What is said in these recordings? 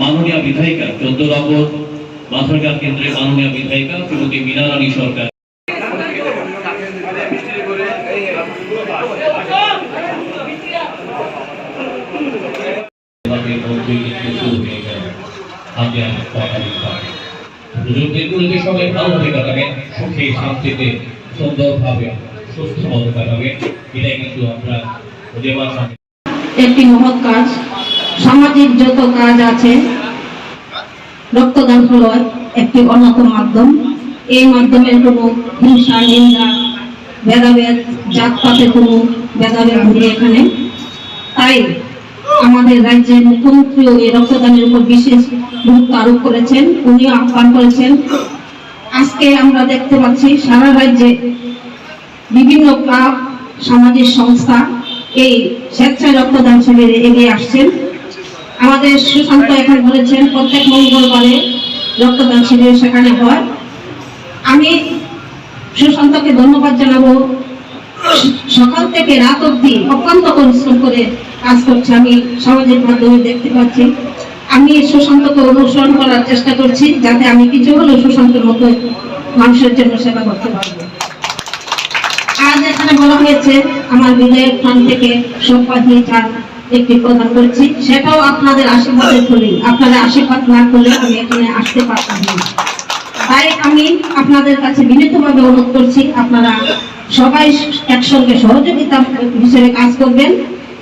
মাননীয় বিধায়িকা চোদ্দ নম্বর মাথারঘাট কেন্দ্রের মাননীয় বিধায়িকা শ্রীমতী মীনা রানী সরকার সবাই ভালোভাবে সুখে শান্তিতে সুন্দরভাবে কিন্তু আমরা একটি মহৎ কাজ। সামাজিক যত কাজ আছে, রক্তদান হলো একটি অন্যতম মাধ্যম। এই মাধ্যমে কোনো হিংসা, নিন্দা, ভেদাভেদ, জাতপাতের কোনো ভেদাভেদ নেই এখানে। তাই আমাদের রাজ্যের মুখ্যমন্ত্রীও এই রক্তদানের উপর বিশেষ গুরুত্ব আরোপ করেছেন উনিও আহ্বান করেছেন। আজকে আমরা দেখতে পাচ্ছি সারা রাজ্যে বিভিন্ন ক্লাব, সামাজিক সংস্থা এই স্বেচ্ছায় রক্তদান শিবিরে এগিয়ে আসছেন। আমাদের সুশান্ত এখন বলেছেন, প্রত্যেক মঙ্গলবারে রক্তদান শিবির সেখানে হয়। আমি সুশান্তকে ধন্যবাদ জানাব। সকাল থেকে রাত অবধি অত্যন্ত পরিশ্রম করে কাজ করছে আমি, সামাজিক মাধ্যমে দেখতে পাচ্ছি। আমি সুশান্তকে অনুসরণ করার চেষ্টা করছি, যাতে আমি কিছু হলেও সুশান্তের মতো মানুষের জন্য সেবা করতে পারব। আজ এখানে বলা হয়েছে, আমার বিধায়ক ফান্ড থেকে সম্পাদী চাল একটি প্রদান করেছি, সেটাও আপনাদের আশীর্বাদের ফলেই আপনাদের আশীর্বাদ না করলে আমি এখানে আসতে পারতাম না। তাই আমি আপনাদের কাছে বিনীতভাবে অনুরোধ করছি, আপনারা সবাই একসঙ্গে সহযোগিতা হিসেবে কাজ করবেন।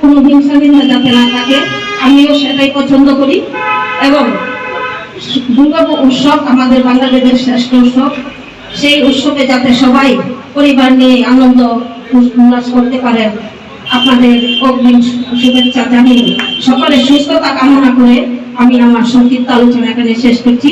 কোনো হিংসা নিন্দা যাতে না থাকে, আমিও সেটাই পছন্দ করি। এবং দুর্গা উৎসব, আমাদের বাঙালিদের শ্রেষ্ঠ উৎসব, সেই উৎসবে যাতে সবাই পরিবার নিয়ে আনন্দ উল্লাস করতে পারেন। আপনাদের অগ্রিম শুভেচ্ছা জানিয়ে সকলের সুস্থতা কামনা করে আমি আমার সংক্ষিপ্ত আলোচনা এখানে শেষ করছি।